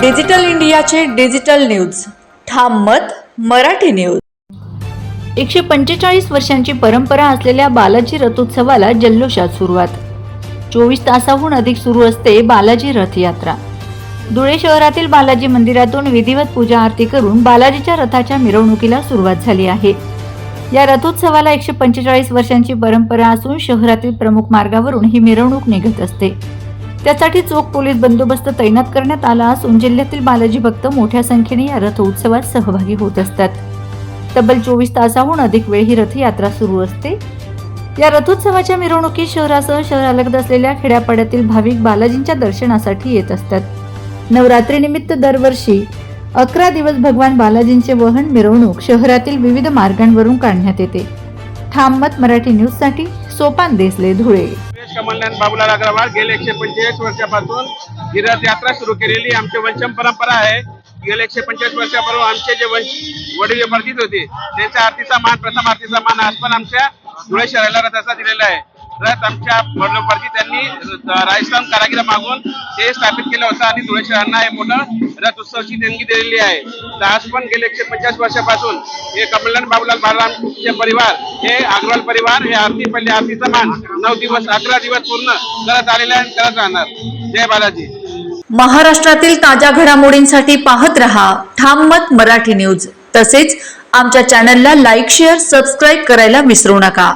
Digital इंडियाचे digital news. ठाम मत मराठी न्यूज. एकशे पंचेचाळीस वर्षांची परंपरा असलेल्या बालाजी रथोत्सवाला जल्लोषात सुरुवात. चोवीस तासाहून अधिक सुरू असते बालाजी रथयात्रा धुळे शहरातील बालाजी मंदिरातून विधिवत पूजा आरती करून बालाजीच्या रथाच्या मिरवणुकीला सुरुवात झाली आहे. या रथोत्सवाला एकशे पंचेचाळीस वर्षांची परंपरा असून शहरातील प्रमुख मार्गावरून ही मिरवणूक निघत असते. त्यासाठी चोख पोलीस बंदोबस्त तैनात करण्यात आला असून जिल्ह्यातील बालाजी भक्त मोठ्या संख्येने या रथोत्सवात सहभागी होत असतात. तब्बल चोवीस तासाहून अधिक वेळ ही रथयात्रा सुरू असते. या रथोत्सवाच्या मिरवणुकीत शहरासह शहरालगत असलेल्या खेड्यापाड्यातील भाविक बालाजींच्या दर्शनासाठी येत असतात. नवरात्रीनिमित्त दरवर्षी अकरा दिवस भगवान बालाजींचे वहन मिरवणूक शहरातील विविध मार्गांवरून काढण्यात येते. ठाममत मराठी न्यूजसाठी सोपान देसले धुळे. कमलनाथ बाबूलाल अग्रवाल गेले एकशे पंचेचाळीस वर्षापासून ही यात्रा सुरू केलेली आमची वंशम परंपरा आहे. गेले एकशे पंचेचाळीस वर्षापूर्वी आमचे जे वंश वडील वर्धित होते त्यांच्या आरतीचा मान प्रथम आरतीचा मान आज पण आमच्या धुळे शहराला रथाचा दिलेला आहे. रथ आमच्या वडिलोपार्जित त्यांनी राजस्थान कारागिरा मागून ते स्थापित केलं होतं. आणि धुळे शहरांना हे मोठं रथ उत्सवची देणगी दिलेली आहे. तर आज पण गेले एकशे पंचाळीस वर्षापासून हे कमलन बाबूलाल बाळरामचे परिवार हे अग्रवाल परिवार हे आरती पहिले आरतीचा मान. नऊ दिवस अकरा दिवस पूर्ण करत आलेले आणि करत राहणार. जय बालाजी. महाराष्ट्रातील ताज्या घडामोडींसाठी पाहत रहा ठाम मत मराठी न्यूज. तसेच आमच्या चॅनलला लाईक शेअर सबस्क्राईब करायला विसरू नका.